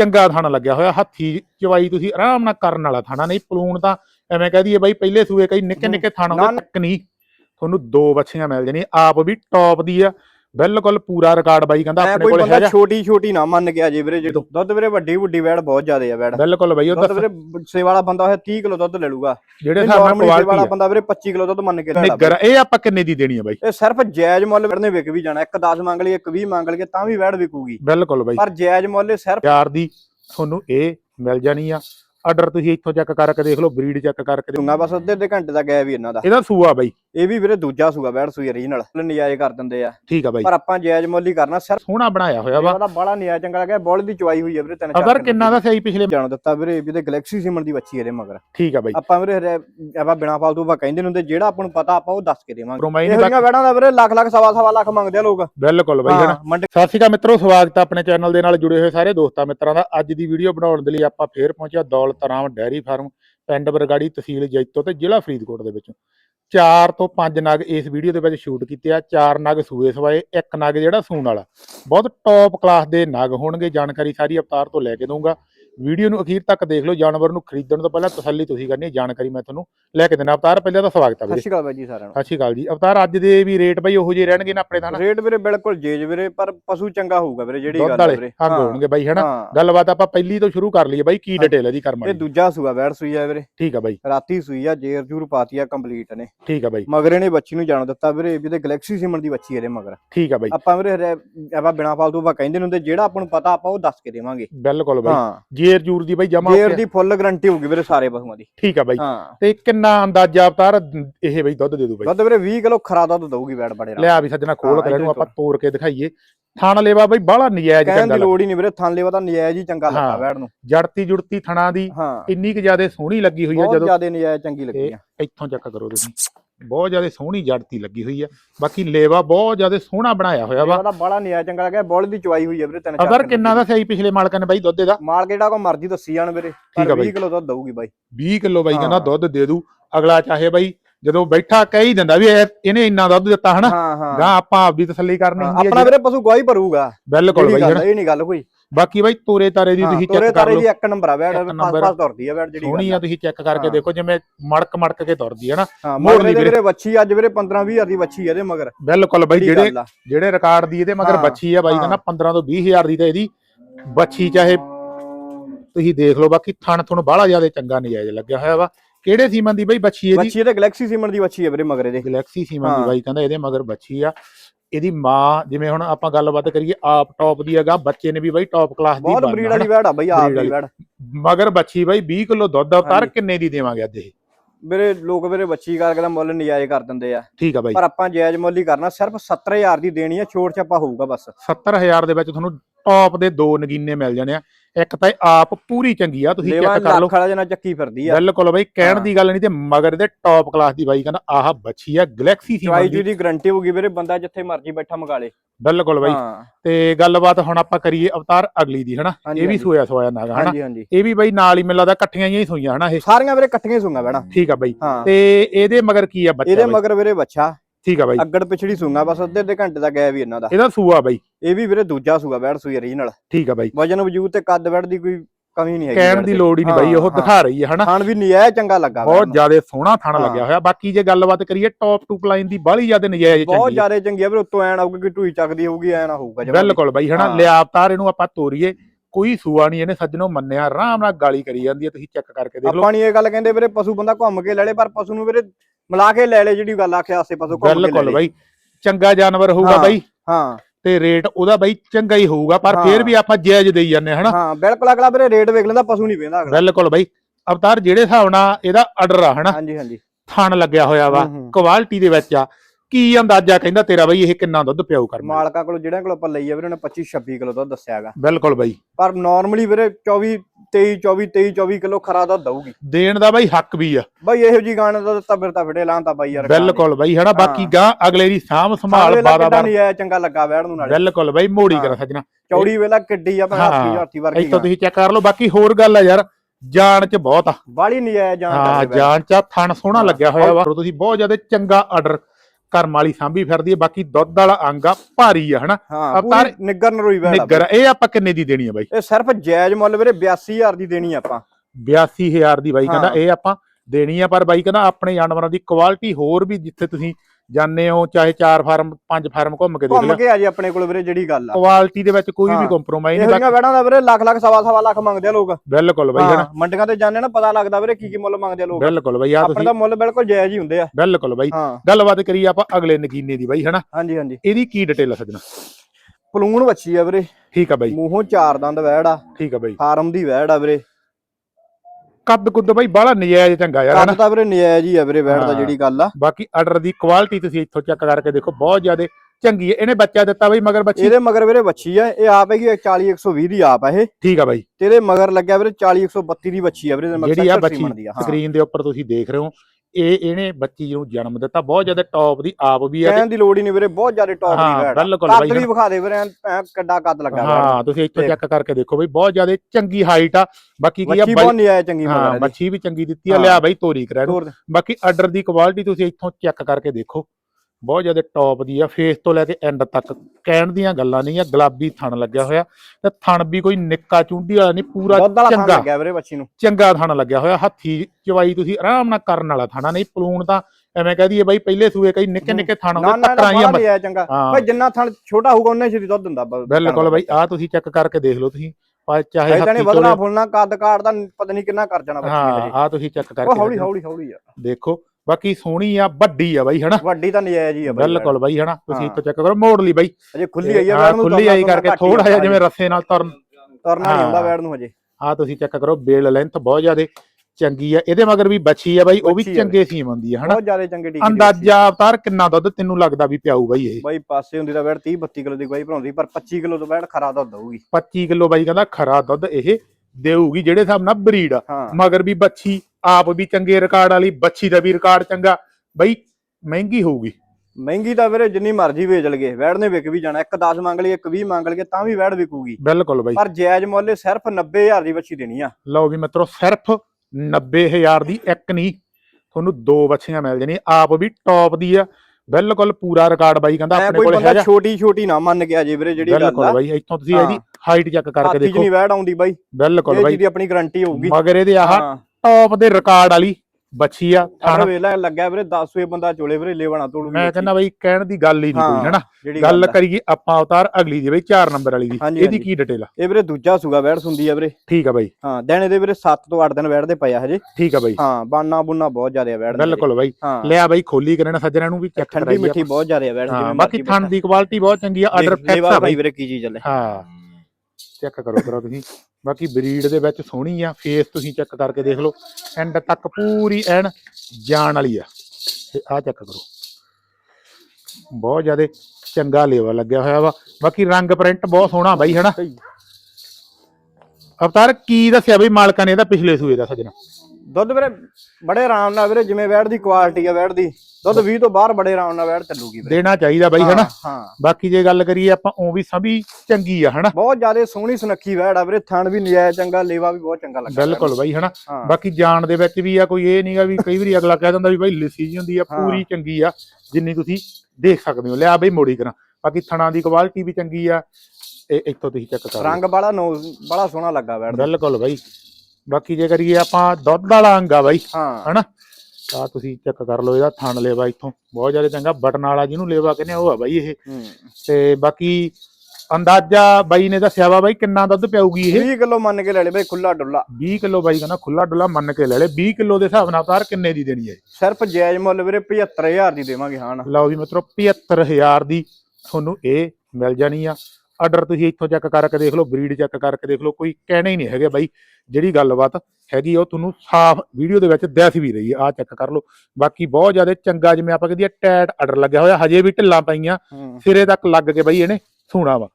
ਚੰਗਾ ਥਾਣਾ ਲੱਗਿਆ ਹੋਇਆ ਹੱਥੀ ਚਵਾਈ ਤੁਸੀਂ ਆਰਾਮ ਨਾਲ ਕਰਨ ਵਾਲਾ ਥਾਣਾ ਨਹੀਂ ਪਲੂਣ ਤਾਂ ਐਵੇਂ ਕਹਿ ਦਈਏ ਬਾਈ ਪਹਿਲੇ ਸੂਏ ਕਈ ਨਿੱਕੇ ਹੂੰ। ਨਿੱਕੇ ਥਾਣਾ ਹੁੰਦੇ ਤੱਕ ਨਹੀਂ ਤੁਹਾਨੂੰ ਦੋ ਬੱਚੀਆਂ ਮਿਲ ਜਾਣੀਆਂ ਆਪ ਵੀ ਟੌਪ ਦੀ ਆ ਬਿਲਕੁਲ ਪੂਰਾ ਰਿਕਾਰਡ ਬਾਈ ਕਹਿੰਦਾ ਆਪਣੇ ਕੋਲ ਹੈਗਾ। ਛੋਟੀ ਛੋਟੀ ਨਾ ਮੰਨ ਗਿਆ ਜੇ ਵੀਰੇ ਜਦੋਂ ਦੁੱਧ ਵੀਰੇ ਵੱਡੀ ਵੱਡੀ ਵੈੜ ਬਹੁਤ ਜ਼ਿਆਦੇ ਆ ਵੈੜ। ਬਿਲਕੁਲ ਬਾਈ ਉਹ ਦੁੱਧ ਵੀਰੇ ਸੇ ਵਾਲਾ ਬੰਦਾ ਹੋਇਆ 30 ਕਿਲੋ ਦੁੱਧ ਲੈ ਲੂਗਾ। ਜਿਹੜੇ ਤੇ ਹਿਸਾਬ ਨਾਲ ਨਾਰਮਲੀ ਸੇ ਵਾਲਾ ਕੁਆਲਿਟੀ ਬੰਦਾ ਵੀਰੇ 25 ਕਿਲੋ ਦੁੱਧ ਮੰਨ ਕੇ ਲੈ ਨਿੱਗਰ ਇਹ ਆਪਾਂ ਕਿੰਨੇ ਦੀ ਦੇਣੀ ਆ ਬਾਈ? ਇਹ ਸਿਰਫ ਜਾਇਜ਼ ਮੁੱਲ ਵੜਨੇ ਵਿਕ ਵੀ ਜਾਣਾ ਇੱਕ 10 ਮੰਗ ਲਈ ਇੱਕ 20 ਮੰਗ ਲਈਏ ਤਾਂ ਵੀ ਵੈੜ ਵਿਕੂਗੀ। ਬਿਲਕੁਲ ਬਾਈ। ਪਰ ਜਾਇਜ਼ ਮੁੱਲ ਸਿਰਫ ਯਾਰ ਦੀ ਤੁਹਾਨੂੰ ਇਹ ਮਿਲ ਜਾਣੀ ਆ। ਆਰਡਰ ਤੁਸੀਂ ਇੱਥੋਂ ਚੈੱਕ ਕਰਕੇ ਦੇਖ ਲਓ ਬਰੀਡ ਚੈੱਕ ਕਰਕੇ ਦੇਖ ਦੂੰਗਾ ਬਸ ਅੱਧੇ ਅੱਧੇ ਘੰਟੇ ਦਾ ਗੈਪ ਹੀ ਇਹਨਾਂ ਦਾ। ਇਹਦਾ ਸੂਆ ਬਾਈ। ਇਹ ਵੀ ਵੀਰੇ ਦੂਜਾ ਸੂਗਾ ਵੈੜ ਸੂਈ ਰੀਜਨਲ ਨਜਾਇਜ਼ ਕਰ ਦਿੰਦੇ ਆ। ਠੀਕ ਆ ਬਾਈ। ਪਰ ਆਪਾਂ ਜਾਇਜ਼ ਮੁੱਲ ਹੀ ਕਰਨਾ ਸਿਰਫ ਸੋਹਣਾ ਬਣਾਇਆ ਹੋਇਆ ਵਾ। ਉਹਦਾ ਬੜਾ ਨਜਾਇਜ਼ ਚੰਗਾ ਲੱਗਿਆ ਬੋਲ ਦੀ ਚੁਆਈ ਹੋਈ ਹੈ ਵੀਰੇ ਤਿੰਨ ਚਾਰ ਅਗਰ ਕਿੰਨਾ ਦਾ ਸਹੀ ਪਿਛਲੇ ਜਾਣ ਦਿੱਤਾ ਵੀਰੇ ਵੀ ਤੇ ਗੈਲੈਕਸੀ ਸਿਮਨ ਦੀ ਬੱਚੀ ਇਹਦੇ ਮਗਰ। ਠੀਕ ਆ ਬਾਈ। ਆਪਾਂ ਵੀਰੇ ਹਰੇ- ਆਪਾਂ ਬਿਨਾ ਫਾਲਤੂ ਆਪਾਂ ਕਹਿੰਦੇ ਨੇ ਹੁੰਦੇ ਜਿਹੜਾ ਆਪਾਂ ਨੂੰ ਪਤਾ ਆਪਾਂ ਉਹ ਦੱਸ ਕੇ ਦੇਵਾਂਗੇ। ਪ੍ਰੋਮਾਈਨ ਇਹ ਵੈੜਾਂ ਦਾ ਵੀਰੇ ਲੱਖ ਲੱਖ ਸਵਾ ਸਵਾ ਲੱਖ ਮੰਗਦੇ ਆ ਲੋਕ। ਬਿਲਕੁਲ ਬਾਈ ਹਨਾ। ਹਾਂ ਮੰਡੀ ਸਤਿ ਸ਼੍ਰੀ ਅਕਾਲ ਮਿੱਤਰੋ ਸਵਾਗਤ ਹੈ ਆਪਣੇ ਚੈਨਲ ਦੇ ਨਾਲ ਜੁੜੇ ਹੋਏ ਸਾਰੇ ਦੋਸਤਾਂ ਮਿੱਤਰਾਂ ਦਾ। ਅੱਜ ਦੀ ਵੀਡੀਓ ਬਣਾਉਣ ਦੇ ਲਈ ਆਪਾਂ ਫੇਰ ਪਹੁੰਚਿਆ ਦੌਲਤ ਰਾਮ ਡੈਰੀ ਫਾਰਮ, ਪਿੰਡ ਬਰਗਾੜੀ ਤਹਿਸੀਲ ਜੈਤੋ ਤੇ ਜ਼ਿਲ੍ਹਾ ਫਰੀਦਕੋਟ ਦੇ ਵਿੱਚੋਂ। ਚਾਰ ਤੋਂ ਪੰਜ ਨਗ ਇਸ ਵੀਡੀਓ ਦੇ ਵਿੱਚ ਸ਼ੂਟ ਕੀਤੇ ਆ। ਚਾਰ ਨਗ ਸੂਏ ਸਵਾਏ, ਇੱਕ ਨਗ ਜਿਹੜਾ ਸੂਣ ਵਾਲਾ। ਬਹੁਤ ਟੌਪ ਕਲਾਸ ਦੇ ਨਗ ਹੋਣਗੇ, ਜਾਣਕਾਰੀ ਸਾਰੀ ਅਵਤਾਰ ਤੋਂ ਲੈ ਕੇ ਦਊਂਗਾ। ਵੀਡੀਓ ਨੂੰ ਅਖੀਰ ਤੱਕ ਦੇਖ ਲਓ ਜਾਨਵਰ ਨੂੰ ਖਰੀਦਣ ਤੋਂ ਪਹਿਲਾਂ ਤਸੱਲੀ ਤੁਸੀਂ ਕਰਨੀ ਹੈ ਜਾਣਕਾਰੀ ਮੈਂ ਤੁਹਾਨੂੰ ਲੈ ਕੇ ਦੇਣਾ ਅਵਤਾਰ ਪਹਿਲਾਂ ਤਾਂ ਸਵਾਗਤ ਹੈ ਸਤਿ ਸ਼੍ਰੀ ਅਕਾਲ ਬਾਈ ਜੀ ਸਾਰਿਆਂ ਨੂੰ। ਸਤਿ ਸ਼੍ਰੀ ਅਕਾਲ ਜੀ। ਅਵਤਾਰ ਅੱਜ ਦੇ ਵੀ ਰੇਟ ਬਈ ਉਹੋ ਜਿਹੇ ਰਹਿਣਗੇ ਨਾ ਆਪਣੇ ਤਾਂ ਨਾ? ਰੇਟ ਵੀਰੇ ਬਿਲਕੁਲ ਜੇਜ ਵੀਰੇ ਪਰ ਪਸ਼ੂ ਚੰਗਾ ਹੋਊਗਾ ਵੀਰੇ ਜਿਹੜੀ ਗੱਲ ਹੈ ਵੀਰੇ। ਹੱਗ ਹੋਣਗੇ ਬਾਈ ਹਨਾ? ਹਾਂ। ਗੱਲਬਾਤ ਆਪਾਂ ਪਹਿਲੀ ਤੋਂ ਸ਼ੁਰੂ ਕਰ ਲਈਏ ਬਾਈ ਕੀ ਹਾਂ। ਡਿਟੇਲ ਹੈ ਦੀ ਕਰਮ ਇਹ ਦੂਜਾ ਸੂਆ ਵੈੜ ਸੂਈ ਆ ਵੀਰੇ। ਠੀਕ ਆ ਬਾਈ। ਰਾਤੀ ਸੂਈ ਆ ਜੇਰ ਜੂਰ ਪਾਤੀ ਆ ਕੰਪਲੀਟ ਨੇ। ਠੀਕ ਆ ਬਾਈ। ਮਗਰ ਇਹਨੇ ਬੱਚੀ ਨੂੰ ਜਾਣ ਦਿੱਤਾ ਵੀਰੇ ਤੇ ਗੈਲੈਕਸੀ ਸਿਮਨ ਦੀ ਬੱਚੀ ਇਹਦੇ ਮਗਰ। ਠੀਕ ਆ ਬਾਈ। ਆਪਾਂ ਵੀਰੇ ਆਪਾਂ ਬਿਨਾ ਫਾਲਤੂ ਆਪਾਂ ਕਹਿੰਦੇ ਨੇ ਹੁੰਦੇ ਜਿਹੜਾ ਆਪਾਂ ਨੂੰ ਪਤਾ ਆਪਾਂ ਉਹ ਦੱਸ ਕੇ ਦੇਵਾਂਗੇ। ਬਿਲਕੁਲ ਬਾਈ। ਹਾਂ। ਜੇਰ ਜੂਰ ਦੀ ਬਾਈ ਜਮਾ ਜੇਰ ਦੀ ਫੁੱਲ ਗਾਰੰਟੀ ਹੋਊਗੀ ਵੀਰੇ ਸਾਰੇ ਪਸ਼ੂਆਂ ਦੀ। ਠੀਕ ਆ ਬਾਈ। ਤੇ ਕਿੰਨਾ ਅੰਦਾਜ਼ਾ ਅਵਤਾਰ ਇਹ ਬਾਈ ਦੁੱਧ ਦੇ ਦੂ ਬਾਈ। ਦੁੱਧ ਵੀਰੇ 20 ਕਿਲੋ ਖਰਾ ਦੁੱਧ ਦਊਗੀ ਵੈੜ ਬੜੇ ਨਾਲ। ਲਿਆ ਵੀ ਸੱਜਣਾ ਖੋਲ ਹਾਂ, ਕੇ ਇਹਨੂੰ ਆਪਾਂ ਤੋੜ ਕੇ ਦਿਖਾਈਏ। ਥਣ ਲੇਵਾ ਬਾਈ ਬਾਹਲਾ ਨਜਾਇਜ਼ ਚੰਗਾ ਦੀ ਲੱਗਾ ਲੋੜ ਹੀ ਨਹੀਂ ਵੀਰੇ ਥਾਂ ਲੈਵਾ ਤਾਂ ਨਜਾਇਜ਼ ਹੀ ਚੰਗਾ ਲੱਗਾ ਹਾਂ। ਵੈੜ ਨੂੰ। ਜੜਤੀ ਜੁੜਤੀ ਥਣਾ ਦੀ ਇੰਨੀ ਕੁ ਜ਼ਿਆਦਾ ਸੋਹਣੀ ਲੱਗੀ ਹੋਈ ਆ ਬਹੁਤ ਜਦੋਂ ਜ਼ਿਆਦਾ ਨਜਾਇਜ਼ ਚੰਗੀ ਲੱਗੀ ਆ। ਇੱਥੋਂ ਚੈੱਕ ਕਰੋ ਤੁਸੀਂ। ਬਹੁਤ ਜ਼ਿਆਦਾ ਸੋਹਣੀ ਜੜਤੀ ਲੱਗੀ ਹੋਈ ਆ। ਬਾਕੀ ਲੇਵਾ ਬਹੁਤ ਜ਼ਿਆਦਾ ਸੋਹਣਾ ਬਣਾਇਆ ਹੋਇਆ ਵਾ। ਉਹਦਾ ਬੜਾ ਨਜਾਇਜ਼ ਚੰਗਾ ਲੱਗਿਆ ਬੋਲ ਦੀ ਚੁਆਈ ਹੋਈ ਆ ਵੀਰੇ ਤਿੰਨ ਅਗਰ ਕਿੰਨਾ ਦਾ ਸਹੀ ਪਿਛਲੇ ਮਾਲਕਾਂ ਨੇ ਬਾਈ ਦੁੱਧ ਦਾ ਮਾਲ ਕਿਹੜਾ ਕੋ ਮਰਜ਼ੀ ਦੱਸੀ ਜਾਣ ਵੀਰੇ ਠੀਕ ਆ ਪਰ ਬਾਈ। 20 ਕਿਲੋ ਦੁੱਧ ਦਊਗੀ ਬਾਈ। 20 ਕਿਲੋ ਬਾਈ ਕਹਿੰਦਾ। ਦੁੱਧ ਦੇ ਦੂ ਅਗਲਾ ਚਾਹੇ ਬਾਈ ਜਦੋਂ ਬੈਠਾ ਕਹਿ ਹੀ ਦਿੰਦਾ ਵੀ ਇਹ- ਇਹਨੇ ਇੰਨਾ ਦੁੱਧ ਦਿੱਤਾ ਹਨਾ। ਗਾਂ ਆਪਾਂ ਆਪਦੀ ਤਸੱਲੀ ਕਰਨੀ ਹਾਂ, ਹੁੰਦੀ ਆਪਣਾ ਵੀਰੇ ਪਸ਼ੂ ਗਵਾਹੀ ਭਰੂਗਾ। ਬਿਲਕੁਲ ਬਾਈ ਇਹ ਨਹੀਂ ਗੱਲ ਕੋਈ। ਬਾਕੀ ਬਾਈ ਤੋਰੇ ਤਾਰੇ ਦੀ ਹਾਂ, ਤੁਸੀਂ ਚੈੱਕ ਕਰ ਤਾਰੇ ਲਓ ਦੀ ਇੱਕ ਨੰਬਰ ਆ ਵੈੜ ਇੱਕ ਪਾਸ ਨੰਬਰ ਪਾਸ ਤੁਰਦੀ ਆ ਵੈੜ ਜਿਹੜੀ ਸੋਹਣੀ ਆ ਤੁਸੀਂ ਚੈੱਕ ਕਰਕੇ ਹਾਂ। ਦੇਖੋ ਜਿਵੇਂ ਮੜਕ ਮੜਕ ਕੇ ਤੁਰਦੀ ਹੈ ਨਾ। ਹਾਂ ਮੋੜ ਲਈ ਵੀਰੇ। ਬੱਚੀ ਅੱਜ ਵੀਰੇ 15 20 ਹਜ਼ਾਰ ਦੀ ਬੱਚੀ ਆ ਇਹਦੇ ਮਗਰ। ਬਿਲਕੁਲ ਬਾਈ ਜਿਹੜੀ ਜਿਹੜੇ ਰਿਕਾਰਡ ਦੀ ਇਹਦੇ ਮਗਰ ਹਾਂ, ਬੱਚੀ ਆ ਬਾਈ ਹਾਂ। ਕਹਿੰਦਾ 15 ਤੋਂ 20 ਹਜ਼ਾਰ ਦੀ ਤਾਂ ਇਹਦੀ ਬੱਚੀ ਚਾਹੇ ਤੁਸੀਂ ਦੇਖ ਲਓ ਬਾਕੀ ਥਣ ਥਣ ਬਾਹਲਾ ਜ਼ਿਆਦਾ ਚੰਗਾ ਨਜਾਇਜ਼ ਲੱਗਿਆ ਹੋਇਆ ਵਾ। ਕਿਹੜੇ ਸੀਮਨ ਦੀ ਬਾਈ ਬੱਚੀ ਇਹਦੀ? ਬੱਚੀ ਇਹਦੇ ਗੈਲੈਕਸੀ ਸਿਮਨ ਦੀ ਬੱਚੀ ਆ ਵੀਰੇ ਮਗਰ ਇਹਦੇ। ਗੈਲੈਕਸੀ ਸੀਮਨ ਦੀ ਹਾਂ। ਬਾਈ ਕਹਿੰਦਾ ਇਹਦੇ ਮਗਰ ਬੱਚੀ ਆ। ਇਹਦੀ ਮਾਂ ਜਿਵੇਂ ਹੁਣ ਆਪਾਂ ਗੱਲਬਾਤ ਕਰੀਏ ਆਪ ਟੌਪ ਦੀ ਹੈਗਾ ਬੱਚੇ ਨੇ ਵੀ ਬਾਈ ਟੌਪ ਕਲਾਸ ਦੀ ਬਹੁਤ ਬਰੀਡ। ਵਾਲੀ ਵੈੜ ਆ ਬਈ ਆਪ ਦੀ। ਵੈੜ ਮਗਰ ਬੱਚੀ ਬਾਈ 20 ਕਿਲੋ ਦੁੱਧ ਹਾਂਜੀ। ਕਿੰਨੇ ਦੀ ਦੇਵਾਂਗੇ ਅੱਜ ਇਹ ਵੀਰੇ ਲੋਕ ਵੀਰੇ ਬੱਚੀ ਕਰਕੇ ਦਾ ਮੁੱਲ ਨਜਾਇਜ਼ ਕਰ ਦਿੰਦੇ ਆ ਠੀਕ ਆ ਬਾਈ ਪਰ ਆਪਾਂ ਜਾਇਜ਼ ਮੁੱਲ ਹੀ ਕਰਨਾ ਸਿਰਫ 70000 ਦੀ ਦੇਣੀ ਆ ਛੋਟ ਛੱਪਾ ਹੋਊਗਾ ਬਸ 70000 ਦੇ ਵਿੱਚ ਤੁਹਾਨੂੰ ਟੌਪ ਦੇ ਦੋ ਨਗੀਨੇ ਮਿਲ ਜਾਣੇ ਆ। ਇੱਕ ਤਾਂ ਇਹ ਆਪ ਪੂਰੀ ਚੰਗੀ ਆ ਤੁਸੀਂ ਚੈੱਕ ਕਰ ਲਓ। ਲੱਖ ਵਾਲਾ ਜਨਾ ਚੱਕੀ ਫਿਰਦੀ ਆ। ਬਿਲਕੁਲ ਬਾਈ ਕਹਿਣ ਹਾਂ। ਦੀ ਗੱਲ ਨਹੀਂ ਤੇ ਮਗਰ ਦੇ ਟੌਪ ਕਲਾਸ ਦੀ ਬਾਈ ਕਹਿੰਦਾ ਆਹ ਬੱਚੀ ਆ ਗੈਲੈਕਸੀ ਸੀ ਚੁਆਈ ਜੀ ਦੀ ਗਾਰੰਟੀ ਹੋਊਗੀ ਵੀਰੇ ਬੰਦਾ ਜਿੱਥੇ ਮਰਜ਼ੀ ਬੈਠਾ ਮੰਗਾ ਲੇ। ਬਿਲਕੁਲ ਬਾਈ। ਹਾਂ। ਤੇ ਗੱਲਬਾਤ ਹੁਣ ਆਪਾਂ ਕਰੀਏ ਅਵਤਾਰ ਅਗਲੀ ਦੀ ਹਨਾ? ਇਹ ਵੀ। ਸੋਇਆ ਸੋਇਆ ਨਾਗਾ ਹਨਾ? ਇਹ ਵੀ ਬਾਈ ਨਾਲ ਹੀ ਮਿਲਦਾ ਇਕੱਠੀਆਂ ਹੀ ਸੋਈਆਂ ਹਨਾ ਇਹ? ਸਾਰੀਆਂ ਵੀਰੇ ਇਕੱਠੀਆਂ ਸੁੰਗਾ ਬੈਣਾ ਠੀਕ ਆ ਬਾਈ। ਹਾਂ। ਤੇ ਇਹਦੇ ਮਗਰ ਕੀ ਆ ਬੱਚਾ ਇਹਦੇ ਬਾਈ? ਮਗਰ ਵੀਰੇ ਬੱਚਾ। ਠੀਕ ਆ ਬਾਈ ਅੱਗੜ ਪਿਛੜੀ ਸੁੰਗਾ ਬਸ ਅੱਧੇ ਅੱਧੇ ਘੰਟੇ ਦਾ ਗਿਆ ਵੀ ਇਹਨਾਂ ਦਾ ਇਹਦਾ ਸੂਆ ਬਾਈ ਇਹ ਵੀ ਵੀਰੇ ਦੂਜਾ ਸੂਗਾ ਬੈੜ ਸੂਈ ਓਰੀਜਨਲ ਠੀਕ ਆ ਬਾਈ ਵਜਨ ਵਜੂਦ ਤੇ ਕੱਦ ਬੈੜ ਦੀ ਕੋਈ ਕਮੀ ਨਹੀਂ ਹੈਗੀ ਕਹਿਣ ਦੀ। ਲੋੜ ਹੀ ਨਹੀਂ ਬਾਈ ਉਹ ਹਾਂ, ਦਿਖਾ ਰਹੀ ਹੈ ਹਨਾ ਖਾਣ ਵੀ ਨਜਾਇਜ਼ ਚੰਗਾ ਲੱਗਾ ਬਹੁਤ। ਜ਼ਿਆਦਾ ਸੋਹਣਾ ਥਣ ਹਾਂ। ਲੱਗਿਆ ਹੋਇਆ ਬਾਕੀ ਜੇ ਗੱਲਬਾਤ ਕਰੀਏ ਟੌਪ ਟੂ ਲਾਈਨ ਦੀ ਬਾਹਲੀ ਜ਼ਿਆਦਾ ਨਜਾਇਜ਼ ਬਹੁਤ ਚੰਗੀ ਆ। ਜ਼ਿਆਦਾ ਚੰਗੀ ਆ ਵੀਰੇ ਉੱਤੋਂ ਐਨ ਆਊਗੀ ਕਿ ਟੂਈ ਚੱਕਦੀ ਹੋਊਗੀ ਐਨ ਹੋਊਗਾ ਜਮਾਂ। ਬਿਲਕੁਲ ਬਾਈ ਹਨਾ ਹਾਂ। ਲਿਆ ਅਵਤਾਰ ਇਹਨੂੰ ਆਪਾਂ ਤੋਰੀਏ ਕੋਈ ਸੂਆ ਨਹੀਂ ਇਹਨੇ ਸੱਜਣੋਂ ਮੰਨਿਆ ਆਰਾਮ ਨਾਲ ਗਾਲੀ ਕਰੀ ਜਾਂਦੀ ਹੈ ਤੁਸੀਂ ਚੈੱਕ ਕਰਕੇ ਦੇਖ ਲਓ ਆਪਾਂ ਨਹੀਂ ਇਹ ਗੱਲ ਕਹਿੰਦੇ ਵੀਰੇ ਪਸ਼ੂ ਬੰਦਾ ਘੁੰਮ ਕੇ ਲੈ ਲੇ ਪਰ ਪਸ਼ੂ ਨੂੰ ਵੀਰੇ ਮਿਲਾ ਕੇ ਲੈ ਲੈ ਜਿਹੜੀ ਗੱਲ ਆਖਿਆ ਆਸੇ ਪਾਸੋਂ ਘੁੰਮ ਕੇ ਲੈ ਬਿਲਕੁਲ ਲੇ ਬਾਈ ਚੰਗਾ ਜਾਨਵਰ ਹੋਊਗਾ ਹਾਂ। ਬਾਈ। ਹਾਂ। ਤੇ ਰੇਟ ਉਹਦਾ ਬਾਈ ਚੰਗਾ ਹੀ ਹੋਊਗਾ ਪਰ ਹਾਂ। ਫੇਰ ਵੀ ਆਪਾਂ ਜਾਇਜ਼ ਦੇਈ ਜਾਂਦੇ ਹਾਂ, ਹਨਾ? ਹਾਂ ਬਿਲਕੁਲ ਅਗਲਾ ਵੀਰੇ ਰੇਟ ਵੇਖ ਲੈਂਦਾ ਪਸ਼ੂ ਨਹੀਂ ਵੇਂਦਾ ਅਗਲਾ। ਬਿਲਕੁਲ ਬਾਈ। ਅਵਤਾਰ ਜਿਹੜੇ ਹਿਸਾਬ ਨਾਲ ਇਹਦਾ ਆਰਡਰ ਆ ਹਨਾ? ਹਾਂਜੀ ਹਾਂਜੀ। ਥਣ ਲੱਗਿਆ ਹੋਇਆ ਵਾ ਹੂੰ, ਹੂੰ। ਕੁਆਲਿਟੀ ਦੇ ਵਿੱਚ ਆ। ਕੀ ਅੰਦਾਜ਼ਾ ਕਹਿੰਦਾ ਤੇਰਾ ਬਾਈ ਇਹ ਕਿੰਨਾ ਦੁੱਧ ਪਿਆਉ ਕਰਨਾ? ਮਾਲਕਾਂ ਕੋਲ ਜਿਹੜਿਆਂ ਕੋਲ ਆਪਾਂ ਲਈ ਆ ਵੀਰੇ ਉਹਨੇ 25 26 ਕਿਲੋ ਦੁੱਧ ਦੱਸਿਆ ਹੈਗਾ। ਬਿਲਕੁਲ ਬਾਈ। ਪਰ ਨਾਰਮਲੀ ਵੀਰੇ 24 23 24 23 24 ਕਿਲੋ ਖਰਾ ਦੁੱਧ ਦਊਗੀ ਦੇਣ ਦਾ ਬਾਈ ਹੱਕ ਵੀ ਆ ਬਾਈ ਇਹੋ ਜੀ ਗਾਣੇ ਦਾ ਦਿੱਤਾ ਫਿਰ ਤਾਂ ਫਿੜੇ ਲਾਂ ਤਾਂ ਬਾਈ ਯਾਰ ਬਿਲਕੁਲ ਬਾਈ ਹਨਾ ਬਾਕੀ। ਗਾਂ ਅਗਲੇ ਦੀ ਸਾਂਭ ਸੰਭਾਲ ਬਾਦਾ ਬਾਰ ਨਹੀਂ ਆਇਆ ਚੰਗਾ ਲੱਗਾ ਵੈੜ ਨੂੰ ਨਾਲੇ ਬਿਲਕੁਲ ਬਾਈ ਮੋੜੀ। ਕਰ ਸੱਜਣਾ ਚੌੜੀ ਵੇਲਾ ਕਿੱਡੀ ਆ ਭਾਵੇਂ। ਹਾਥੀ ਹਾਥੀ ਵਰਗੀ ਇੱਥੋਂ ਤੁਸੀਂ ਚੈੱਕ ਕਰ ਲਓ ਬਾਕੀ ਹੋਰ ਗੱਲ ਆ ਯਾਰ ਜਾਣ ਚ ਬਹੁਤ ਆ ਬਾਲੀ ਨਹੀਂ ਆਇਆ ਜਾਣ ਹਾਂ। ਜਾਣ ਚ ਥਣ ਸੋਹਣਾ। ਲੱਗਿਆ ਹੋਇਆ ਵਾ ਤੁਸੀਂ ਬਹੁਤ ਜ਼ਿਆਦਾ ਚੰਗਾ ਆਰਡਰ ਕਰਮ ਵਾਲੀ ਸਾਂਭੀ ਫਿਰਦੀ ਹੈ ਬਾਕੀ ਦੁੱਧ ਵਾਲਾ ਅੰਗ ਆ ਭਾਰੀ ਆ ਹਨਾ ਹਾਂ ਪੂਰੀ ਨਿੱਗਰ ਨਰੋਈ ਆ ਨਿੱਗਰ। ਇਹ ਆਪਾਂ ਕਿੰਨੇ ਦੀ ਦੇਣੀ ਆ ਬਾਈ ਇਹ ਸਿਰਫ ਜਾਇਜ਼ ਮੁੱਲ ਵੀਰੇ 82000 ਦੀ ਦੇਣੀ ਆਪਾਂ 82000 ਦੀ ਬਾਈ ਕਹਿੰਦਾ। ਇਹ ਆਪਾਂ ਦੇਣੀ ਆ ਪਰ ਬਾਈ ਕਹਿੰਦਾ ਆਪਣੇ ਜਾਨਵਰਾਂ ਦੀ ਕੁਆਲਿਟੀ ਹੋਰ ਵੀ ਜਿੱਥੇ ਤੁਸੀਂ ਜਾਣੇ ਹੋ ਚਾਹੇ ਚਾਰ ਫਾਰਮ ਪੰਜ ਫਾਰਮ ਘੁੰਮ ਕੇ ਦੇਖ ਘੁੰਮ ਕੇ ਆ ਜੀ ਆਪਣੇ ਕੋਲ ਵੀਰੇ ਜਿਹੜੀ ਗੱਲ ਆ। ਕੁਆਲਿਟੀ ਦੇ ਵਿੱਚ ਕੋਈ ਵੀ ਹਾਂ। ਕੰਪਰੋਮਾਈਜ਼ ਨਹੀਂ ਵੈੜਾਂ ਦਾ ਵੀਰੇ ਲੱਖ ਲੱਖ ਸਵਾ ਸਵਾ ਲੱਖ ਮੰਗਦੇ ਆ ਲੋਕ। ਬਿਲਕੁਲ ਬਾਈ ਹਨਾ? ਹਾਂ ਮੰਡੀਆਂ ਤੇ ਜਾਂਦੇ ਨਾ ਪਤਾ ਲੱਗਦਾ ਵੀਰੇ ਕੀ ਕੀ ਮੁੱਲ ਮੰਗਦੇ ਆ ਲੋਕ। ਬਿਲਕੁਲ ਬਾਈ ਆ ਆਪਣੇ ਤੁਸੀਂ ਦਾ ਮੁੱਲ ਬਿਲਕੁਲ ਜਾਇਜ਼ ਹੀ ਹੁੰਦੇ ਆ। ਬਿਲਕੁਲ ਬਾਈ ਹਾਂ। ਗੱਲਬਾਤ ਕਰੀਏ ਆਪਾਂ ਅਗਲੇ ਨਗੀਨੇ ਦੀ ਬਾਈ ਹਨਾ? ਹਾਂਜੀ ਹਾਂਜੀ। ਇਹਦੀ ਕੀ ਡਿਟੇਲ ਆ ਸੱਜਣਾ? ਪਲੂਣ ਵੱਛੀ ਆ ਵੀਰੇ। ਠੀਕ ਆ ਬਾਈ। ਮੂੰਹੋਂ ਚਾਰ ਦੰਦ ਵੈੜ ਆ। ਠੀਕ ਆ ਬਾਈ। ਫਾਰਮ ਦੀ ਵੈੜ ਆ ਵੀਰੇ। ਕੱਦ ਕੁੱਦ ਬਾਈ ਬਾਹਲਾ ਨਜਾਇਜ਼ ਚੰਗਾ ਯਾਰ ਹਨਾ? ਕੱਦ ਤਾਂ ਵੀਰੇ ਨਜਾਇਜ਼ ਹੀ ਆ ਵੀਰੇ ਵੈੜ ਦਾ ਹਾਂ। ਜਿਹੜੀ ਗੱਲ ਆ। ਬਾਕੀ ਆਰਡਰ ਦੀ ਕੁਆਲਿਟੀ ਤੁਸੀਂ ਇੱਥੋਂ ਚੈੱਕ ਕਰਕੇ ਦੇਖੋ ਬਹੁਤ ਜ਼ਿਆਦਾ ਚੰਗੀ ਹੈ ਇਹਨੇ ਬੱਚਾ ਦਿੱਤਾ ਬਾਈ ਮਗਰ ਬੱਚੀ। ਇਹਦੇ ਮਗਰ ਵੀਰੇ ਵੱਛੀ ਆ ਇਹ ਆਪ ਹੈਗੀ 40 120 ਦੀ ਆਪ ਆ ਇਹ। ਠੀਕ ਆ ਬਾਈ। ਤੇ ਇਹਦੇ ਮਗਰ ਲੱਗਿਆ ਵੀਰੇ 40 132 ਦੀ ਵੱਛੀ ਆ ਵੀਰੇ ਇਹਦੇ ਮਗਰ ਜਿਹੜੀ ਆ ਬੱਚੀ ਸੀਮਨ ਦੀ ਆ ਹਾਂ। ਸਕਰੀਨ ਦੇ ਉੱਪਰ ਤੁਸੀਂ ਦੇਖ ਰਹੇ ਹੋ ਇਹ ਇਹਨੇ ਬੱਚੀ ਨੂੰ ਜਨਮ ਦਿੱਤਾ ਬਹੁਤ ਜ਼ਿਆਦਾ ਟੌਪ ਦੀ ਆਪ ਵੀ ਹੈ ਕਹਿਣ ਦੀ ਲੋੜ ਹੀ ਨਹੀਂ ਵੀਰੇ ਬਹੁਤ ਜ਼ਿਆਦਾ ਟੌਪ ਦੀ ਹਾਂ। ਬਿਲਕੁਲ ਕੱਦ ਵੀ ਵਿਖਾ ਦੇ ਵੀਰੇ ਕਿੱਡਾ ਕੱਦ ਲੱਗਾ ਹਾਂ ਤੁਸੀਂ ਇੱਥੋਂ। ਚੈੱਕ ਕਰਕੇ ਦੇਖੋ ਬਾਈ ਬਹੁਤ ਜ਼ਿਆਦਾ ਚੰਗੀ ਹਾਈਟ ਆ ਬਾਕੀ ਕੀ ਆ ਬਾਈ ਬਹੁਤ ਨਜਾਇਜ਼ ਚੰਗੀ ਹਾਂ ਮੱਛੀ ਵੀ ਚੰਗੀ ਦਿੱਤੀ ਆ। ਲਿਆ ਬਾਈ ਤੋਰੀ ਕਰਾ। ਬਾਕੀ ਆਰਡਰ ਦੀ ਕੁਆਲਿਟੀ ਤੁਸੀਂ ਇੱਥੋਂ ਚੈੱਕ ਕਰਕੇ ਦੇਖੋ ਬਹੁਤ ਜ਼ਿਆਦਾ ਟੌਪ ਦੀ ਆ ਫੇਸ ਤੋਂ ਲੈ ਕੇ ਐਂਡ ਤੱਕ। ਕਹਿਣ ਦੀਆਂ ਗੱਲਾਂ ਨਹੀਂ ਆ ਗੁਲਾਬੀ ਥਣ ਲੱਗਿਆ ਹੋਇਆ। ਤੇ ਥਣ ਵੀ ਕੋਈ ਨਿੱਕਾ ਚੁੰਡੀ ਵਾਲਾ ਨਹੀਂ ਪੂਰਾ ਦੁੱਧ ਵਾਲਾ ਥਣ ਚੰਗਾ। ਲੱਗਿਆ ਵੀਰੇ ਵੱਛੀ ਨੂੰ। ਚੰਗਾ ਥਣ ਲੱਗਿਆ ਹੋਇਆ ਹੱਥੀ ਚਵਾਈ ਤੁਸੀਂ ਆਰਾਮ ਨਾਲ ਕਰਨ ਵਾਲਾ ਥਾਣਾ ਨਹੀਂ ਪਲੂਣ ਤਾਂ ਐਵੇਂ ਕਹਿ ਦਈਏ ਬਾਈ ਪਹਿਲੇ ਸੂਏ ਕਈ ਨਿੱਕੇ ਨਿੱਕੇ ਥਣ ਨਾ ਹੁੰਦੇ ਨਾ ਟੱਕਰਾਂ ਹੀ ਚੰਗਾ। ਹਾਂ। ਭਾਈ ਜਿੰਨਾ ਥਣ ਛੋਟਾ ਹੋਊਗਾ ਉਹਨੇ ਛੇਤੀ ਦੁੱਧ ਦਿੰਦਾ ਬ- ਬਿਲਕੁਲ ਬਾਈ ਆ ਤੁਸੀਂ ਚੈੱਕ ਕਰਕੇ ਦੇਖ ਲਓ ਤੁਸੀਂ। ਪਰ ਚਾਹੇ ਐਦਾਂ ਨਹੀਂ ਹੱਥੀ ਵਧਣਾ ਚੋਲੇ ਫੁੱਲਣਾ ਕੱਦ ਕਾੜ ਦਾ ਪਤਾ ਨਹੀਂ ਕਿੰਨਾ ਕਰ ਜਾਣਾ ਬੱਚੀ ਹਾਂ ਨੇ ਆ ਤੁਸੀਂ ਚੈੱਕ ਉਹ ਕਰਕੇ ਹੌਲੀ ਦੇਖੋ। ਹੌਲੀ ਹੌਲੀ ਆ। ਦੇਖੋ ਬਾਕੀ ਸੋਹਣੀ ਆ ਵੱਡੀ ਆ ਬਾਈ ਹਨਾ? ਵੱਡੀ ਤਾਂ ਨਜਾਇਜ਼ ਹੀ ਆ ਬਾਈ ਬਿਲਕੁਲ ਬਾਈ ਹਨਾ? ਤੁਸੀਂ। ਇੱਥੋਂ ਚੈੱਕ ਕਰੋ ਮੋੜ ਲਈ ਬਾਈ। ਅਜੇ ਖੁੱਲੀ ਆਈ ਆ ਵੈੜ ਨੂੰ ਖੁੱਲੀ ਆਈ ਕਰਕੇ ਥੋੜਾ ਜਿਹਾ ਜਿਵੇਂ ਰੱਸੇ ਨਾਲ ਤੁਰਨ। ਤੁਰਨਾ ਨਹੀਂ ਆਉਂਦਾ ਹਾਂ। ਵੈੜ ਨੂੰ ਹਜੇ। ਆ ਤੁਸੀਂ ਚੈੱਕ ਕਰੋ ਬੇਲ ਲੈਂਥ ਬਹੁਤ ਜ਼ਿਆਦਾ ਚੰਗੀ ਆ। ਇਹਦੇ ਮਗਰ ਵੀ ਬੱਚੀ ਆ ਬਾਈ ਉਹ ਵੀ ਚੰਗੇ ਸੀਮ ਹੁੰਦੀ ਆ ਹਨਾ? ਬਹੁਤ ਜ਼ਿਆਦਾ ਚੰਗੇ ਟੀਕੇ ਅੰਦਾਜ਼ਾ ਅਵਤਾਰ ਕਿੰਨਾ ਦੁੱਧ ਤੈਨੂੰ ਲੱਗਦਾ ਵੀ ਪਿਆਊ ਬਾਈ ਇਹ? ਬਾਈ ਪਾਸੇ ਹੁੰਦੀ ਤਾਂ ਵੈੜ 30 32 ਕਿਲੋ ਦੀ ਗਵਾਈ ਭਰਾਉਂਦੀ ਪਰ 25 ਕਿਲੋ ਤੋਂ ਵੈੜ ਖਰਾ ਦੁੱਧ ਦਊਗੀ 25 ਕਿਲੋ ਬਾਈ ਕਹਿੰਦਾ ਖਰਾ ਦੁੱਧ ਇਹ ਦੇਊਗੀ ਜਿਹੜੇ ਹਿਸਾਬ ਨਾਲ ਬਰੀਡ ਆ। ਮਗਰ ਵੀ ਬੱਚੀ ਆਪ ਵੀ ਚੰਗੇ ਰਿਕਾਰਡ ਵਾਲੀ ਬੱਚੀ ਦਾ ਵੀ ਰਿਕਾਰਡ ਚੰਗਾ। ਬਈ ਮਹਿੰਗੀ ਹੋਊਗੀ। ਮਹਿੰਗੀ ਤਾਂ ਵੀਰੇ ਜਿੰਨੀ ਮਰਜ਼ੀ ਵੇਚ ਲਗੇ ਵੈੜ ਨੇ ਵਿਕ ਵੀ ਜਾਣਾ। ਇੱਕ 10 ਮੰਗ ਲਈ ਇੱਕ 20 ਮੰਗ ਲਗੇ ਤਾਂ ਵੀ ਵੈੜ ਵਿਕੂਗੀ। ਬਿਲਕੁਲ ਬਾਈ। ਪਰ ਜਾਇਜ਼ ਮੁੱਲ ਸਿਰਫ 90000 ਦੀ ਬੱਚੀ ਦੇਣੀ ਆ। ਲਓ ਵੀ ਮਿੱਤਰੋ ਸਿਰਫ 90000 ਦੀ ਇੱਕ ਨਹੀਂ ਤੁਹਾਨੂੰ ਦੋ ਬੱਚੀਆਂ ਮਿਲ ਜਾਣੀਆਂ। ਆਪ ਵੀ ਟੌਪ ਦੀ ਆ। ਬਿਲਕੁਲ ਪੂਰਾ ਰਿਕਾਰਡ ਬਾਈ ਕਹਿੰਦਾ ਆਪਣੇ ਕੋਲ ਹੈਗਾ। ਛੋਟੀ ਛੋਟੀ ਨਾ ਮੰਨ ਕੇ ਆ ਜੇ ਵੀਰੇ ਜਿਹੜੀ ਗੱਲ ਬਿਲਕੁਲ ਆ ਬਾਈ ਇੱਥੋਂ ਤੁਸੀਂ। ਇਹਦੀ ਹਾਈਟ ਚੈੱਕ ਕਰਕੇ ਹਾਥੀ ਦੇਖੋ। ਜਿੰਨੀ ਵੈੜ ਆਉਂਦੀ ਬਾਈ। ਬਿਲਕੁਲ ਬਾਈ। ਚੀਜ਼ ਦੀ ਆਪਣੀ ਗਾਰੰਟੀ ਹੋਊਗੀ। ਮਗਰ ਇਹਦੇ ਆਹ ਟੌਪ ਦੇ ਰਿਕਾਰਡ ਵਾਲੀ ਬੱਚੀ ਆ ਥਾਣਾ ਵੇਲਾ ਲੱਗਿਆ ਵੀਰੇ 10 ਵੇ ਬੰਦਾ ਚੋਲੇ ਵੀਰੇ ਲੇਵਣਾ ਤੋੜੂ ਮੈਂ ਕਹਿੰਦਾ ਬਾਈ ਕਹਿਣ ਦੀ ਗੱਲ ਹੀ ਨਹੀਂ ਕੋਈ ਹੈਨਾ? ਗੱਲ। ਕਰੀਏ ਆਪਾਂ ਅਵਤਾਰ ਅਗਲੀ ਦੀ ਬਈ 4 ਨੰਬਰ ਵਾਲੀ ਦੀ। ਇਹਦੀ। ਕੀ ਡਿਟੇਲ ਆ? ਇਹ ਵੀਰੇ ਦੂਜਾ ਸੂਗਾ ਵੈੜ ਸੁੰਦੀ ਆ ਵੀਰੇ। ਠੀਕ ਆ ਬਾਈ। ਹਾਂ ਦਿਨ ਇਹਦੇ ਵੀਰੇ 7 ਤੋਂ 8 ਦਿਨ ਵੈੜਦੇ ਪਏ ਆ ਹਜੇ। ਠੀਕ ਆ ਬਾਈ। ਹਾਂ ਬਾਨਾ ਬੁੰਨਾ ਬਹੁਤ ਜ਼ਿਆਦਾ ਆ ਵੈੜ ਬਿਲਕੁਲ ਬਾਈ। ਲਿਆ ਬਾਈ ਖੋਲੀ ਕਰਨ ਸੱਜਣਾ ਨੂੰ ਵੀ ਚੈੱਕ ਠੰਡੀ ਕਰਾਈਏ ਮਿੱਠੀ ਬਹੁਤ ਜ਼ਿਆਦਾ ਆ ਵੈੜ ਜਿਵੇਂ ਬਾਕੀ ਥਣ ਦੀ ਕੁਆਲਿਟੀ ਬਹੁਤ ਚੰਗੀ ਆ ਆਰਡਰ ਫਿਕਸ ਆ ਬਾਈ। ਵੀਰੇ ਕੀ ਚੀਜ਼ ਚੱਲੇ। ਹਾਂ। ਚੈੱਕ ਕਰੋ ਕਰੋ ਤੁਸੀਂ। ਬਾਕੀ ਬਰੀਡ ਦੇ ਵਿੱਚ ਸੋਹਣੀ ਆ ਫੇਸ ਤੁਸੀਂ ਚੈੱਕ ਕਰਕੇ ਦੇਖ ਲਓ। ਐਂਡ ਤੱਕ ਪੂਰੀ ਐਨ ਜਾਣ ਵਾਲੀ ਆ। ਆ ਚੈੱਕ ਕਰੋ। ਬਹੁਤ ਜ਼ਿਆਦਾ ਚੰਗਾ ਲੇਵਾ ਲੱਗਿਆ ਹੋਇਆ ਵਾ। ਬਾਕੀ ਰੰਗ ਪ੍ਰਿੰਟ ਬਹੁਤ ਸੋਹਣਾ ਬਾਈ ਹਨਾ? ਅਵਤਾਰ ਕੀ ਦੱਸਿਆ ਬਈ ਮਾਲਕਾਂ ਨੇ ਇਹਦਾ ਪਿਛਲੇ ਸੂਏ ਦਾ ਸੱਜਣਾ? ਦੁੱਧ ਵੀਰੇ ਬੜੇ ਆਰਾਮ ਨਾਲ ਵੀਰੇ ਜਿਵੇਂ ਵੈੜ ਦੀ ਕੁਆਲਿਟੀ ਆ ਵੈੜ ਦੀ ਦੁੱਧ 20 ਤੋਂ ਬਾਹਰ ਬੜੇ ਆਰਾਮ ਨਾਲ ਵੈੜ ਚੱਲੂਗੀ ਵੀਰੇ। ਦੇਣਾ ਚਾਹੀਦਾ ਬਾਈ ਹਨਾ? ਹਾਂ ਬਾਕੀ ਜੇ ਗੱਲ ਕਰੀਏ ਆਪਾਂ ਉਹ ਵੀ ਸਭੀ ਚੰਗੀ ਆ ਹਨਾ? ਬਹੁਤ ਜ਼ਿਆਦਾ ਸੋਹਣੀ ਸੁਨੱਖੀ ਵੈੜ ਆ ਵੀਰੇ ਥਣ ਵੀ ਨਜਾਇਜ਼ ਚੰਗਾ ਲੇਵਾ ਵੀ ਬਹੁਤ ਚੰਗਾ ਲੱਗਾ ਬਿਲਕੁਲ ਬਾਈ ਹਨਾ? ਬਾਕੀ ਜਾਣ ਦੇ ਵਿੱਚ ਵੀ ਆ ਕੋਈ ਇਹ ਨਹੀਂਗਾ ਵੀ ਕਈ ਵਾਰੀ ਅਗਲਾ ਕਹਿ ਦਿੰਦਾ ਵੀ ਬਾਈ ਲਿਸੀ ਜੀ ਹੁੰਦੀ ਆ। ਪੂਰੀ ਚੰਗੀ ਆ ਜਿੰਨੀ ਤੁਸੀਂ ਦੇਖ ਸਕਦੇ ਹੋ। ਲਿਆ ਬਈ ਮੋੜੀ ਕਰਾਂ। ਬਾਕੀ ਥਣਾ ਦੀ ਕੁਆਲਿਟੀ ਵੀ ਚੰਗੀ ਆ ਇਹ ਇੱਥੋਂ ਤੁਸੀਂ ਚੈੱਕ ਕਰ। ਰੰਗ ਬੜਾ ਨੋ ਬੜਾ ਸੋਹਣਾ ਲੱਗਾ ਵੈੜ ਬਿਲਕੁਲ ਬਾਈ। ਬਾਕੀ ਜੇ ਕਰੀਏ ਆਪਾਂ ਦੁੱਧ ਵਾਲਾ ਅੰਗ ਬਾਈ ਹਾਂ। ਹਨਾ? ਆ ਤੁਸੀਂ ਚੈੱਕ ਕਰ ਲਓ ਇਹਦਾ ਥਣ ਲੇਵਾ ਇੱਥੋਂ। ਬਹੁਤ ਜ਼ਿਆਦਾ ਚੰਗਾ ਬਟਨ ਵਾਲਾ ਜਿਹਨੂੰ ਲੇਵਾ ਕਹਿੰਦੇ ਆ ਉਹ ਆ ਬਾਈ ਇਹ। ਤੇ ਬਾਕੀ ਅੰਦਾਜ਼ਾ ਬਾਈ ਨੇ ਦੱਸਿਆ ਵਾ ਬਾਈ ਕਿੰਨਾ ਦੁੱਧ ਪਿਆਊਗੀ ਇਹ? 20 ਕਿਲੋ ਮੰਨ ਕੇ ਲੈ ਲੈ ਬਈ ਖੁੱਲਾ ਡੁੱਲਾ। 20 ਕਿਲੋ ਬਾਈ ਕਹਿੰਦਾ ਖੁੱਲਾ ਡੁੱਲਾ ਮੰਨ ਕੇ ਲੈ ਲੈ 20 ਕਿਲੋ ਦੇ ਹਿਸਾਬ ਨਾਲ ਤਾਰ ਕਿੰਨੇ ਦੀ ਦੇਣੀ ਹੈ? ਸਿਰਫ ਜਾਇਜ਼ ਮੁੱਲ ਵੀਰੇ 75000 ਦੀ ਦੇਵਾਂਗੇ ਹਾਂ ਲਓ ਵੀ ਮਿੱਤਰੋ 75000 ਦੀ ਤੁਹਾਨੂੰ ਇਹ ਮਿਲ ਜਾਣੀ ਆ। ਆਰਡਰ ਤੁਸੀਂ ਇੱਥੋਂ ਚੈੱਕ ਕਰਕੇ ਦੇਖ ਲਓ ਬਰੀਡ ਚੈੱਕ ਕਰਕੇ ਦੇਖ ਲਓ ਕੋਈ ਕਹਿਣਾ ਹੀ ਨਹੀਂ ਹੈਗਾ ਬਾਈ। ਜਿਹੜੀ ਗੱਲਬਾਤ ਹੈਗੀ ਆ ਉਹ ਤੁਹਾਨੂੰ ਸਾਫ਼ ਵੀਡੀਓ ਦੇ ਵਿੱਚ ਦਿਸ ਵੀ ਰਹੀ ਆ ਆਹ ਚੈੱਕ ਕਰ ਲਓ। ਬਾਕੀ ਬਹੁਤ ਜ਼ਿਆਦਾ ਚੰਗਾ ਜਿਵੇਂ ਆਪਾਂ ਕਹਦੇ ਟੈਟ ਆਰਡਰ ਲੱਗਿਆ ਹੋਇਆ ਹਜੇ ਵੀ ਢਿੱਲਾਂ ਪਈਆਂ ਹੂੰ। ਸਿਰੇ ਤੱਕ ਲੱਗ ਕੇ ਬਾਈ ਇਹਨੇ ਸੂਣਾ ਵਾ।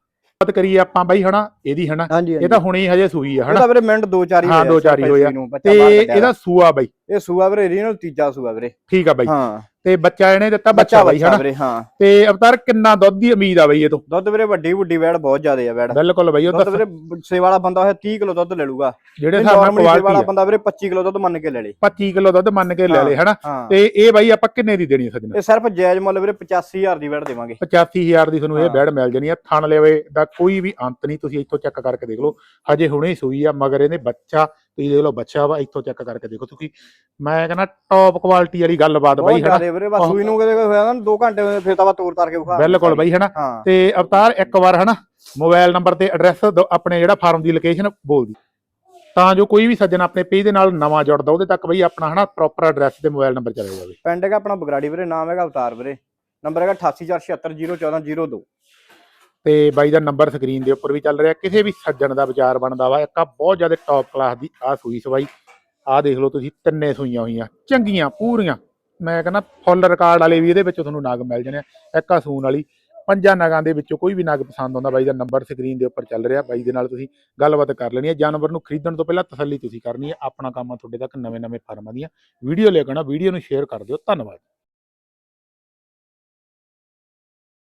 ਬਾਤ ਕਰੀਏ ਆਪਾਂ ਬਾਈ ਹਨਾ ਇਹਦੀ ਹਨਾ ਇਹ ਤਾਂ ਹੁਣੇ ਹੀ ਹਜੇ ਸੂਈ ਆ ਹਨਾ। ਤਾਂ ਵੀਰੇ ਮਿੰਟ ਦੋ ਚਾਰ ਹੀ ਹਾਂ, ਹੋਏ ਆ ਦੋ ਚਾਰ ਹੀ ਸਿਰਫ ਹੋਏ ਆ। ਇਸ ਚੀਜ਼ ਨੂੰ, ਬੱਚਾ ਤੇ ਇਹਦਾ ਸੂਆ ਬਾਈ। ਇਹ ਸੂਆ ਵੀਰੇ ਰੀਨਲ ਤੀਜਾ ਸੂਆ ਵੀਰੇ। ਠੀਕ ਆ ਬਾਈ। ਹਾਂ। ਤੇ ਬੱਚਾ ਇਹਨੇ ਦਿੱਤਾ ਬੱਚਾ ਬਾਈ ਬੱਚਾ ਹਨਾ? ਵੀਰੇ ਹਾਂ। ਤੇ ਅਵਤਾਰ ਕਿੰਨਾ ਦੁੱਧ ਦੀ ਉਮੀਦ ਆ ਬਾਈ ਇਹ ਤੋਂ? ਦੁੱਧ ਵੀਰੇ ਵੱਡੀ ਵੱਡੀ ਵੈੜ ਬਹੁਤ ਜ਼ਿਆਦੇ ਆ ਵੈੜ। ਬਿਲਕੁਲ ਬਾਈ ਉਹ ਦੁੱਧ ਵੀਰੇ ਸੇ ਵਾਲਾ ਬੰਦਾ ਹੋਇਆ 30 ਕਿਲੋ ਦੁੱਧ ਲੈ ਲੂਗਾ। ਜਿਹੜੇ ਹਿਸਾਬ ਨਾਲ ਸੇ ਵਾਲਾ ਕੁਆਲਿਟੀ ਬੰਦਾ ਵੀਰੇ 25 ਕਿਲੋ ਦੁੱਧ ਮੰਨ ਕੇ ਲੈ ਲੇ। 25 ਕਿਲੋ ਦੁੱਧ ਮੰਨ ਕੇ ਲੈ। ਲੇ ਹਨਾ? ਤੇ ਇਹ ਬਾਈ ਆਪਾਂ ਕਿੰਨੇ ਦੀ ਦੇਣੀ ਸੱਜਣਾ? ਇਹ ਸਿਰਫ ਜਾਇਜ਼ ਮੁੱਲ ਵੀਰੇ 85000 ਦੀ ਵੈੜ ਦੇਵਾਂਗੇ। 85000 ਦੀ ਤੁਹਾਨੂੰ ਇਹ। ਬੈੜ ਮਿਲ ਜਾਣੀ ਆ। ਥਣ ਲੈਵੇ ਦਾ ਕੋਈ ਵੀ ਅੰਤ ਨਹੀਂ ਤੁਸੀਂ ਇੱਥੋਂ ਚੈੱਕ ਕਰਕੇ ਦੇਖ ਲਓ। ਹਜੇ ਹੁਣੇ ਸੂਈ ਆ ਮਗਰ ਇਹਨੇ ਬੱਚਾ ਤੁਸੀਂ ਦੇਖ ਲਓ ਬੱਚਾ ਵਾ ਇੱਥੋਂ ਚੈੱਕ ਕਰਕੇ ਦੇਖੋ ਤੁਸੀਂ। ਮੈਂ ਕਹਿੰਦਾ ਟੌਪ ਕੁਆਲਿਟੀ ਵਾਲੀ ਗੱਲਬਾਤ ਬਾਈ ਜ਼ਿਆਦੇ ਵੀਰੇ ਬਸ ਸੂਈ ਨੂੰ ਕਦੇ ਹੋਇਆ ਨਾ 2 ਘੰਟੇ ਫਿਰ ਤਾਂ ਵਾ ਤੋਰ ਤਾਰ ਕੇ ਵਿਖਾ ਬਿਲਕੁਲ ਬਾਈ ਹਨਾ? ਹਾਂ। ਤੇ ਅਵਤਾਰ ਇੱਕ ਵਾਰ ਹਨਾ? ਮੋਬਾਈਲ ਨੰਬਰ ਤੇ ਐਡਰੈਸ ਆਪਣੇ ਜਿਹੜਾ ਫਾਰਮ ਦੀ ਲੋਕੇਸ਼ਨ ਬੋਲ ਦੀ ਤਾਂ ਜੋ ਕੋਈ ਵੀ ਸੱਜਣ ਆਪਣੇ ਪੇਜ ਦੇ ਨਾਲ ਨਵਾਂ ਜੁੜਦਾ ਉਹਦੇ ਤੱਕ ਬਈ ਆਪਣਾ ਹਨਾ ਪ੍ਰੋਪਰ ਐਡਰੈਸ ਤੇ ਮੋਬਾਈਲ ਨੰਬਰ ਚਲੇ ਜਾਵੇ। ਪਿੰਡ ਹੈਗਾ ਆਪਣਾ ਬਗਰਾੜੀ ਵੀਰੇ ਨਾਮ ਹੈਗਾ ਅਵਤਾਰ ਵੀਰੇ। ਨੰਬਰ ਹੈਗਾ 8847701402 ਤੇ ਬਾਈ ਦਾ ਨੰਬਰ ਸਕਰੀਨ ਦੇ ਉੱਪਰ ਵੀ ਚੱਲ ਰਿਹਾ। ਕਿਸੇ ਵੀ ਸੱਜਣ ਦਾ ਵਿਚਾਰ ਬਣਦਾ ਵਾ, ਇੱਕ ਆ ਬਹੁਤ ਜ਼ਿਆਦਾ ਟੌਪ ਕਲਾਸ ਦੀ ਆ ਸੂਈ ਸਵਾਈ। ਆ ਦੇਖ ਲਓ ਤੁਸੀਂ, ਤਿੰਨੇ ਸੂਈਆਂ ਹੋਈਆਂ, ਚੰਗੀਆਂ, ਪੂਰੀਆਂ। ਮੈਂ ਕਹਿੰਦਾ ਫੁੱਲ ਰਿਕਾਰਡ ਵਾਲੇ ਵੀ ਇਹਦੇ ਵਿੱਚੋਂ ਤੁਹਾਨੂੰ ਨਗ ਮਿਲ ਜਾਣੇ ਆ। ਇੱਕ ਆ ਸੂਨ ਵਾਲੀ, ਪੰਜਾਂ ਨਗਾਂ ਦੇ ਵਿੱਚੋਂ ਕੋਈ ਵੀ ਨਗ ਪਸੰਦ ਆਉਂਦਾ, ਬਾਈ ਦਾ ਨੰਬਰ ਸਕਰੀਨ ਦੇ ਉੱਪਰ ਚੱਲ ਰਿਹਾ। ਬਾਈ ਦੇ ਨਾਲ ਤੁਸੀਂ ਗੱਲਬਾਤ ਕਰ ਲੈਣੀ ਹੈ ਜਾਨਵਰ ਨੂੰ ਖਰੀਦਣ ਤੋਂ ਪਹਿਲਾਂ ਤਸੱਲੀ ਤੁਸੀਂ ਕਰਨੀ ਹੈ ਆਪਣਾ ਕੰਮ ਆ ਤੁਹਾਡੇ ਤੱਕ ਨਵੇਂ-ਨਵੇਂ ਫਾਰਮਾਂ ਦੀਆਂ। ਵੀਡੀਓ ਲੈ ਕੇ ਆਉਣਾ, ਵੀਡੀਓ ਨੂੰ ਸ਼ੇਅਰ ਕਰ ਦਿਓ। ਧੰਨਵਾਦ।